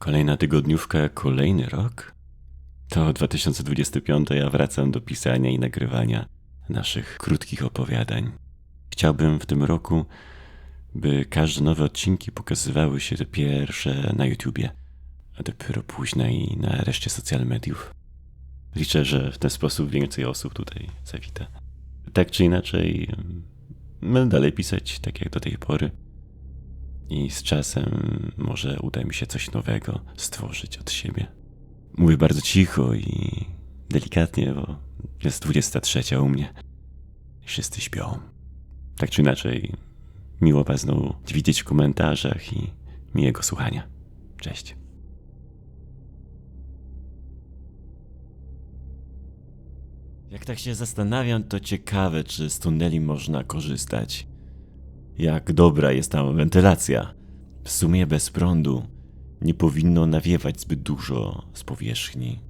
Kolejna tygodniówka, kolejny rok? To 2025, ja wracam do pisania i nagrywania naszych krótkich opowiadań. Chciałbym w tym roku, by każde nowe odcinki pokazywały się te pierwsze na YouTubie, a dopiero później na reszcie social mediów. Liczę, że w ten sposób więcej osób tutaj zawita. Tak czy inaczej, będę dalej pisać tak jak do tej pory. I z czasem może uda mi się coś nowego stworzyć od siebie. Mówię bardzo cicho i delikatnie, bo jest 23 u mnie. Wszyscy śpią. Tak czy inaczej, miło Was znowu widzieć w komentarzach i miłego słuchania. Cześć. Jak tak się zastanawiam, to ciekawe, czy z tuneli można korzystać. Jak dobra jest tam wentylacja. W sumie bez prądu nie powinno nawiewać zbyt dużo z powierzchni.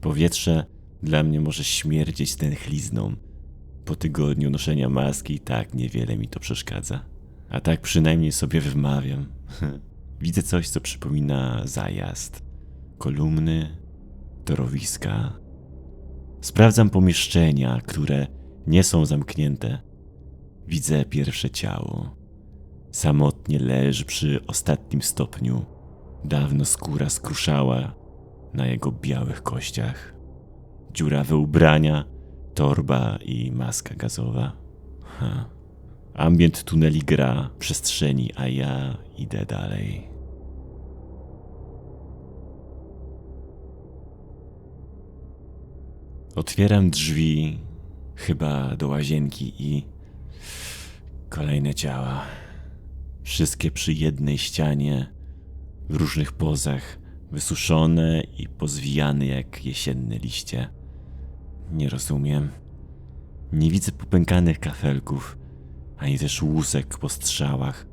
Powietrze dla mnie może śmierdzieć tęchlizną. Po tygodniu noszenia maski i tak niewiele mi to przeszkadza. A tak przynajmniej sobie wymawiam. Widzę coś, co przypomina zajazd. Kolumny, torowiska. Sprawdzam pomieszczenia, które nie są zamknięte. Widzę pierwsze ciało. Samotnie leży przy ostatnim stopniu. Dawno skóra skruszała na jego białych kościach. Dziurawe ubrania, torba i maska gazowa. Ha. Ambient tuneli gra, przestrzeni, a ja idę dalej. Otwieram drzwi, chyba do łazienki i kolejne ciała. Wszystkie przy jednej ścianie, w różnych pozach, wysuszone i pozwijane jak jesienne liście. Nie rozumiem. Nie widzę popękanych kafelków, ani też łusek po strzałach,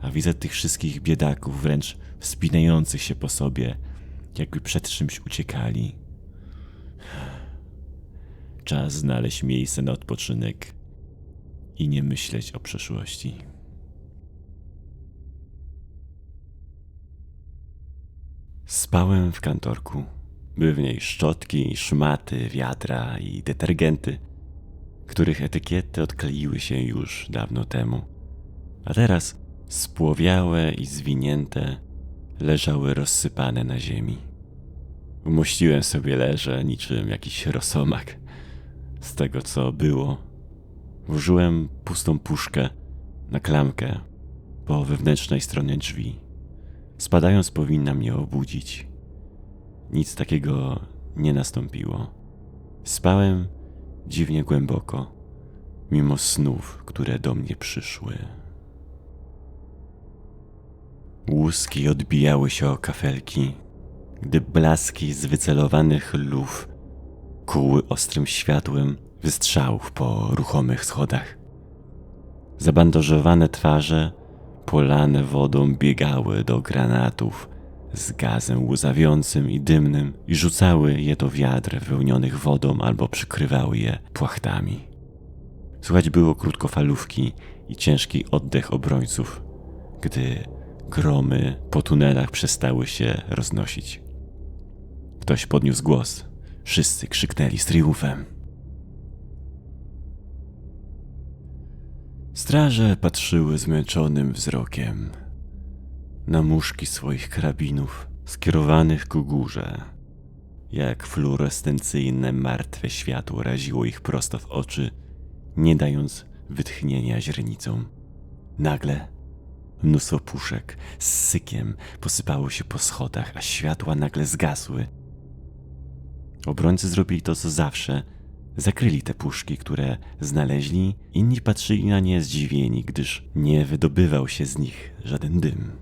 a widzę tych wszystkich biedaków wręcz wspinających się po sobie, jakby przed czymś uciekali. Czas znaleźć miejsce na odpoczynek i nie myśleć o przeszłości. Spałem w kantorku. Były w niej szczotki, szmaty, wiadra i detergenty, których etykiety odkleiły się już dawno temu. A teraz spłowiałe i zwinięte leżały rozsypane na ziemi. Umościłem sobie leże niczym jakiś rosomak. Z tego co było, włożyłem pustą puszkę na klamkę po wewnętrznej stronie drzwi. Spadając powinna mnie obudzić. Nic takiego nie nastąpiło. Spałem dziwnie głęboko, mimo snów, które do mnie przyszły. Łuski odbijały się o kafelki, gdy blaski z wycelowanych luf kuły ostrym światłem wystrzałów po ruchomych schodach. Zabandażowane twarze polane wodą biegały do granatów z gazem łzawiącym i dymnym i rzucały je do wiatr wypełnionych wodą albo przykrywały je płachtami. Słychać było krótkofalówki i ciężki oddech obrońców, gdy gromy po tunelach przestały się roznosić. Ktoś podniósł głos. Wszyscy krzyknęli z triumfem. Straże patrzyły zmęczonym wzrokiem na muszki swoich karabinów skierowanych ku górze. Jak fluorescencyjne martwe światło raziło ich prosto w oczy, nie dając wytchnienia źrenicom. Nagle mnóstwo puszek z sykiem posypało się po schodach, a światła nagle zgasły. Obrońcy zrobili to co zawsze – Zakryli te puszki, które znaleźli, inni patrzyli na nie zdziwieni, gdyż nie wydobywał się z nich żaden dym.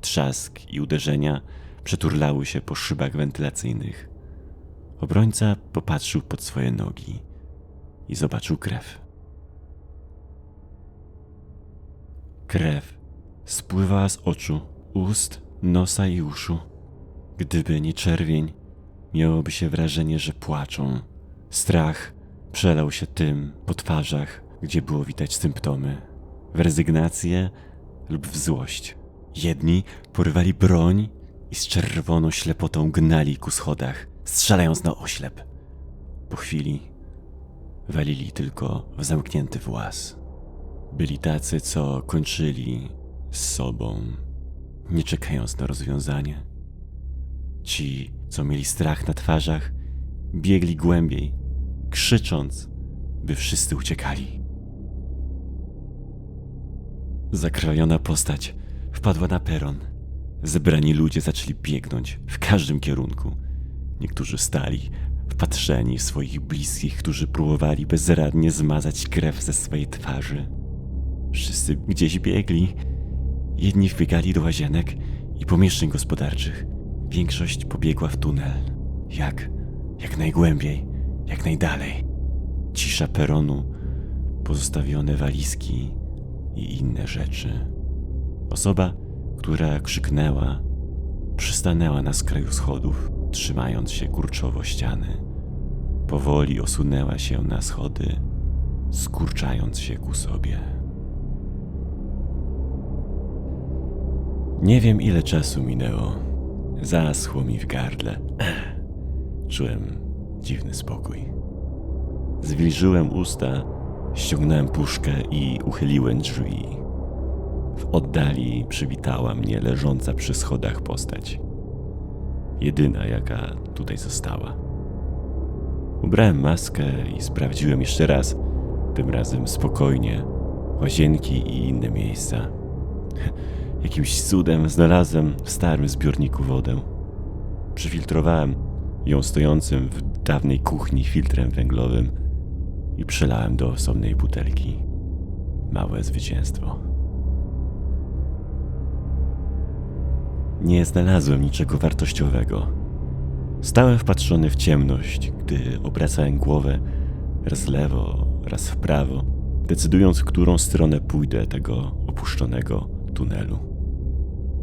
Trzask i uderzenia przeturlały się po szybach wentylacyjnych. Obrońca popatrzył pod swoje nogi i zobaczył krew. Krew spływała z oczu, ust, nosa i uszu. Gdyby nie czerwień, miałoby się wrażenie, że płaczą Strach przelał się tym po twarzach, gdzie było widać symptomy. W rezygnację lub w złość. Jedni porywali broń i z czerwoną ślepotą gnali ku schodach, strzelając na oślep. Po chwili walili tylko w zamknięty włas. Byli tacy, co kończyli z sobą, nie czekając na rozwiązanie. Ci, co mieli strach na twarzach, biegli głębiej, krzycząc, by wszyscy uciekali. Zakrwawiona postać wpadła na peron. Zebrani ludzie zaczęli biegnąć w każdym kierunku. Niektórzy stali wpatrzeni w swoich bliskich, którzy próbowali bezradnie zmazać krew ze swojej twarzy. Wszyscy gdzieś biegli. Jedni wbiegali do łazienek i pomieszczeń gospodarczych. Większość pobiegła w tunel. Jak? Jak najgłębiej, jak najdalej. Cisza peronu, pozostawione walizki i inne rzeczy. Osoba, która krzyknęła, przystanęła na skraju schodów, trzymając się kurczowo ściany. Powoli osunęła się na schody, skurczając się ku sobie. Nie wiem, ile czasu minęło. Zaschło mi w gardle. Czułem dziwny spokój. Zwilżyłem usta, ściągnąłem puszkę i uchyliłem drzwi. W oddali przywitała mnie leżąca przy schodach postać. Jedyna, jaka tutaj została. Ubrałem maskę i sprawdziłem jeszcze raz, tym razem spokojnie, łazienki i inne miejsca. Jakimś cudem znalazłem w starym zbiorniku wodę. Przyfiltrowałem ją stojącym w dawnej kuchni filtrem węglowym i przelałem do osobnej butelki. Małe zwycięstwo. Nie znalazłem niczego wartościowego. Stałem wpatrzony w ciemność, gdy obracałem głowę raz lewo, raz w prawo, decydując, w którą stronę pójdę tego opuszczonego tunelu.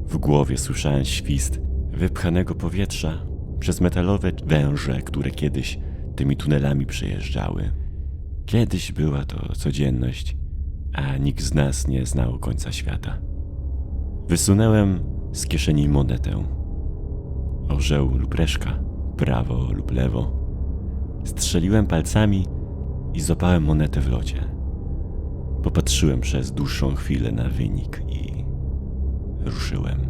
W głowie słyszałem świst wypchanego powietrza przez metalowe węże, które kiedyś tymi tunelami przejeżdżały. Kiedyś była to codzienność, a nikt z nas nie znał końca świata. Wysunąłem z kieszeni monetę. Orzeł lub reszka, prawo lub lewo. Strzeliłem palcami i złapałem monetę w locie. Popatrzyłem przez dłuższą chwilę na wynik i ruszyłem.